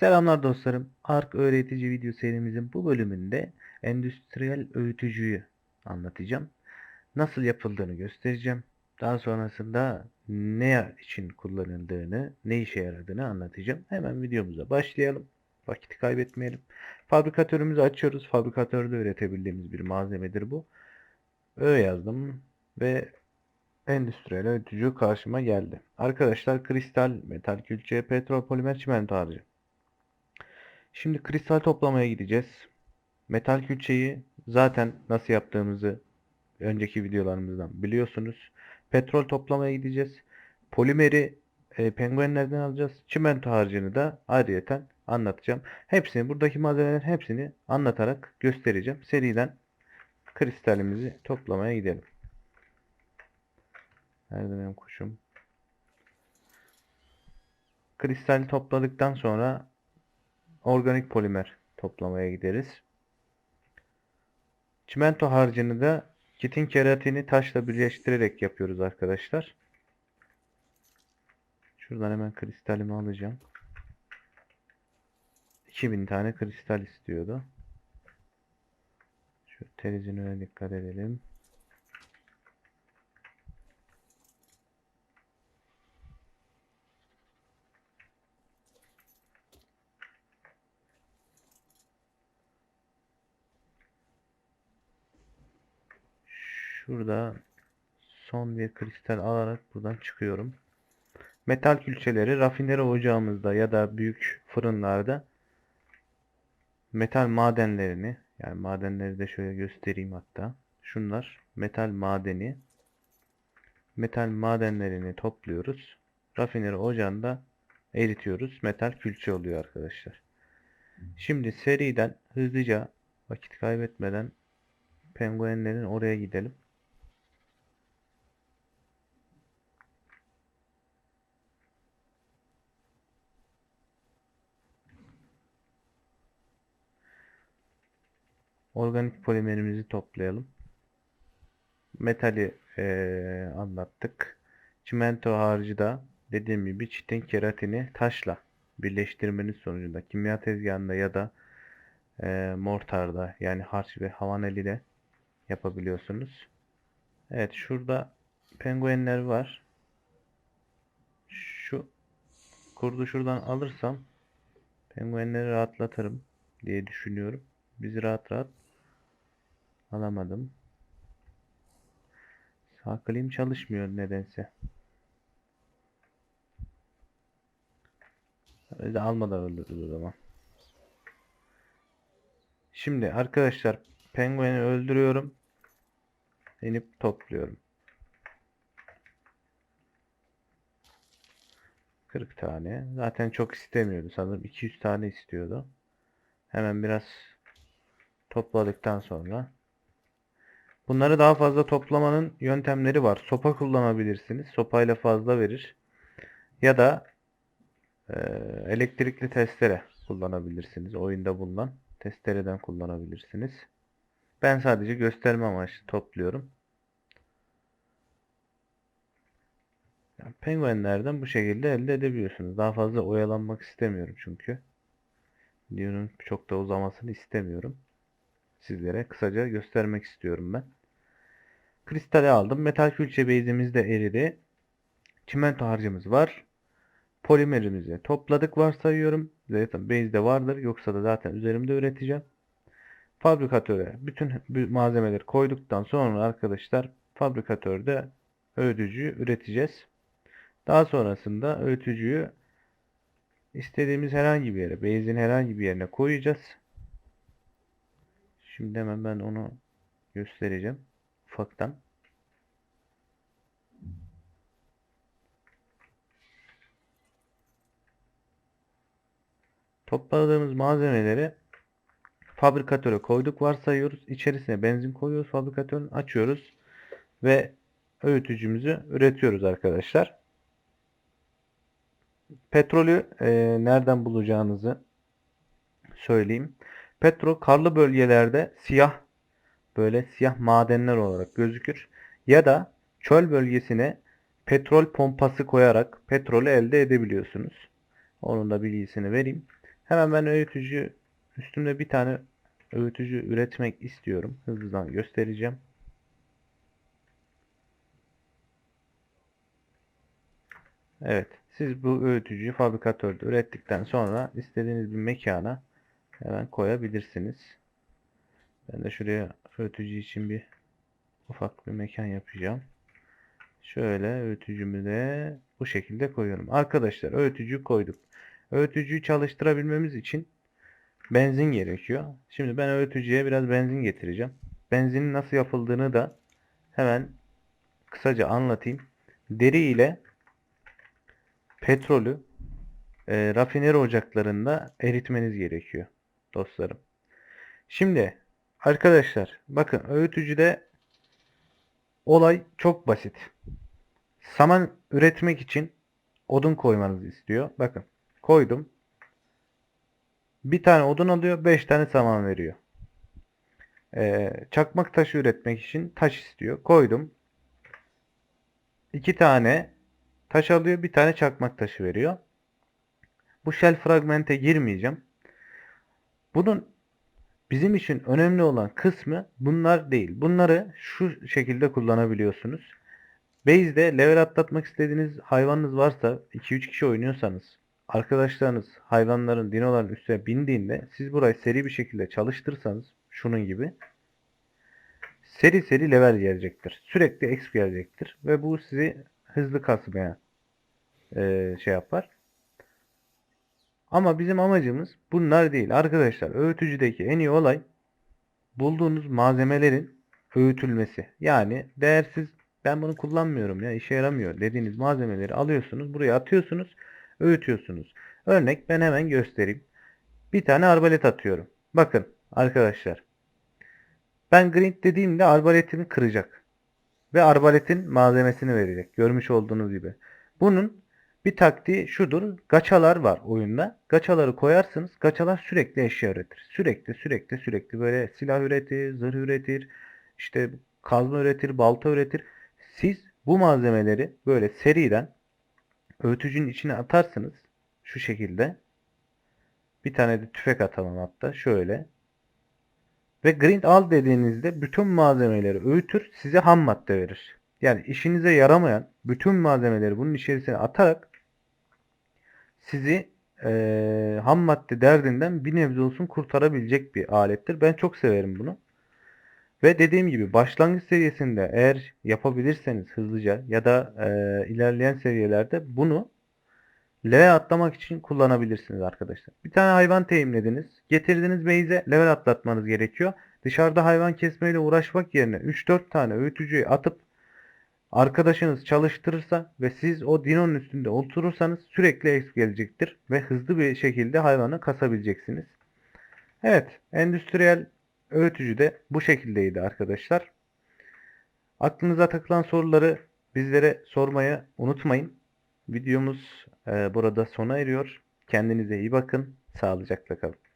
Selamlar dostlarım. Ark öğretici video serimizin bu bölümünde endüstriyel öğütücüyü anlatacağım. Nasıl yapıldığını göstereceğim. Daha sonrasında ne için kullanıldığını, ne işe yaradığını anlatacağım. Hemen videomuza başlayalım. Vakit kaybetmeyelim. Fabrikatörümüzü açıyoruz. Fabrikatörde üretebildiğimiz bir malzemedir bu. Ö yazdım ve endüstriyel öğütücü karşıma geldi. Arkadaşlar kristal, metal külçe, petrol, polimer, çimento harcı. Şimdi kristal toplamaya gideceğiz. Metal külçeyi zaten nasıl yaptığımızı önceki videolarımızdan biliyorsunuz. Petrol toplamaya gideceğiz. Polimeri e, penguenlerden alacağız. Çimento harcını da ayrıyeten anlatacağım. Hepsini buradaki malzemelerin hepsini anlatarak göstereceğim. Seriden kristalimizi toplamaya gidelim. Nerede benim kuşum? Kristal topladıktan sonra organik polimer toplamaya gideriz. Çimento harcını da kitin keratini taşla birleştirerek yapıyoruz arkadaşlar. Şuradan hemen kristalimi alacağım. 2000 tane kristal istiyordu. Şu terizin önüne dikkat edelim. Şurada son bir kristal alarak buradan çıkıyorum. Metal külçeleri rafineri ocağımızda ya da büyük fırınlarda metal madenlerini yani madenleri de şöyle göstereyim hatta. Şunlar metal madeni. Metal madenlerini topluyoruz. Rafineri ocağında eritiyoruz. Metal külçe oluyor arkadaşlar. Şimdi seriden hızlıca vakit kaybetmeden penguenlerin oraya gidelim. Organik polimerimizi toplayalım. Metali eee, anlattık. Çimento harcı da dediğim gibi çitin keratini taşla birleştirmenin sonucunda kimya tezgahında ya da eee, mortarda yani harç ve havaneli de yapabiliyorsunuz. Evet şurada penguenler var. Şu kurdu şuradan alırsam penguenleri rahatlatırım diye düşünüyorum. Bizi rahat rahat alamadım. Sağ klim çalışmıyor nedense. Öyle almadan öldürdü o zaman. Şimdi arkadaşlar pengueni öldürüyorum. İnip topluyorum. 40 tane. Zaten çok istemiyordu. Sanırım 200 tane istiyordu. Hemen biraz topladıktan sonra bunları daha fazla toplamanın yöntemleri var. Sopa kullanabilirsiniz. Sopayla fazla verir. Ya da e, elektrikli testere kullanabilirsiniz. Oyunda bulunan testereden kullanabilirsiniz. Ben sadece gösterme amaçlı topluyorum. Yani penguenlerden bu şekilde elde edebiliyorsunuz. Daha fazla oyalanmak istemiyorum çünkü. Videonun çok da uzamasını istemiyorum. Sizlere kısaca göstermek istiyorum ben. Kristali aldım. Metal külçe bezimiz de eridi. Çimento harcımız var. Polimerimizi topladık varsayıyorum. Zaten base'de vardır. Yoksa da zaten üzerimde üreteceğim. Fabrikatöre bütün malzemeleri koyduktan sonra arkadaşlar fabrikatörde öğütücüyü üreteceğiz. Daha sonrasında öğütücüyü istediğimiz herhangi bir yere, base'in herhangi bir yerine koyacağız. Şimdi hemen ben onu göstereceğim ufaktan. Topladığımız malzemeleri fabrikatöre koyduk varsayıyoruz. İçerisine benzin koyuyoruz. Fabrikatörünü açıyoruz. Ve öğütücümüzü üretiyoruz arkadaşlar. Petrolü e, nereden bulacağınızı söyleyeyim. Petrol karlı bölgelerde siyah böyle siyah madenler olarak gözükür. Ya da çöl bölgesine petrol pompası koyarak petrolü elde edebiliyorsunuz. Onun da bilgisini vereyim. Hemen ben öğütücü üstümde bir tane öğütücü üretmek istiyorum. Hızlıdan göstereceğim. Evet. Siz bu öğütücüyü fabrikatörde ürettikten sonra istediğiniz bir mekana hemen koyabilirsiniz. Ben de şuraya öğütücü için bir ufak bir mekan yapacağım. Şöyle öğütücümü de bu şekilde koyuyorum. Arkadaşlar öğütücü koyduk. Öğütücüyü çalıştırabilmemiz için benzin gerekiyor. Şimdi ben öğütücüye biraz benzin getireceğim. Benzinin nasıl yapıldığını da hemen kısaca anlatayım. Deri ile petrolü e, rafineri ocaklarında eritmeniz gerekiyor dostlarım. Şimdi arkadaşlar bakın öğütücüde olay çok basit. Saman üretmek için odun koymanızı istiyor. Bakın koydum. Bir tane odun alıyor, 5 tane saman veriyor. Ee, çakmak taşı üretmek için taş istiyor. Koydum. 2 tane taş alıyor, bir tane çakmak taşı veriyor. Bu shell fragmente girmeyeceğim. Bunun bizim için önemli olan kısmı bunlar değil. Bunları şu şekilde kullanabiliyorsunuz. Base'de level atlatmak istediğiniz hayvanınız varsa 2-3 kişi oynuyorsanız arkadaşlarınız hayvanların dinoların üstüne bindiğinde siz burayı seri bir şekilde çalıştırsanız şunun gibi seri seri level gelecektir. Sürekli exp gelecektir ve bu sizi hızlı kasmaya e, şey yapar. Ama bizim amacımız bunlar değil. Arkadaşlar öğütücüdeki en iyi olay bulduğunuz malzemelerin öğütülmesi. Yani değersiz ben bunu kullanmıyorum ya işe yaramıyor dediğiniz malzemeleri alıyorsunuz buraya atıyorsunuz öğütüyorsunuz. Örnek ben hemen göstereyim. Bir tane arbalet atıyorum. Bakın arkadaşlar. Ben grind dediğimde arbaletimi kıracak. Ve arbaletin malzemesini verecek. Görmüş olduğunuz gibi. Bunun bir taktiği şudur. Gaçalar var oyunda. Gaçaları koyarsınız. Gaçalar sürekli eşya üretir. Sürekli sürekli sürekli böyle silah üretir, zırh üretir, işte kazma üretir, balta üretir. Siz bu malzemeleri böyle seriden öğütücünün içine atarsınız. Şu şekilde. Bir tane de tüfek atalım hatta. Şöyle. Ve grind al dediğinizde bütün malzemeleri öğütür size ham madde verir. Yani işinize yaramayan bütün malzemeleri bunun içerisine atarak sizi e, ham madde derdinden bir nebze olsun kurtarabilecek bir alettir. Ben çok severim bunu. Ve dediğim gibi başlangıç seviyesinde eğer yapabilirseniz hızlıca ya da e, ilerleyen seviyelerde bunu level atlamak için kullanabilirsiniz arkadaşlar. Bir tane hayvan teminlediniz. Getirdiniz base'e level atlatmanız gerekiyor. Dışarıda hayvan kesmeyle uğraşmak yerine 3-4 tane öğütücüyü atıp arkadaşınız çalıştırırsa ve siz o dinonun üstünde oturursanız sürekli exp gelecektir ve hızlı bir şekilde hayvanı kasabileceksiniz. Evet, endüstriyel öğütücü de bu şekildeydi arkadaşlar. Aklınıza takılan soruları bizlere sormayı unutmayın. Videomuz e, burada sona eriyor. Kendinize iyi bakın. Sağlıcakla kalın.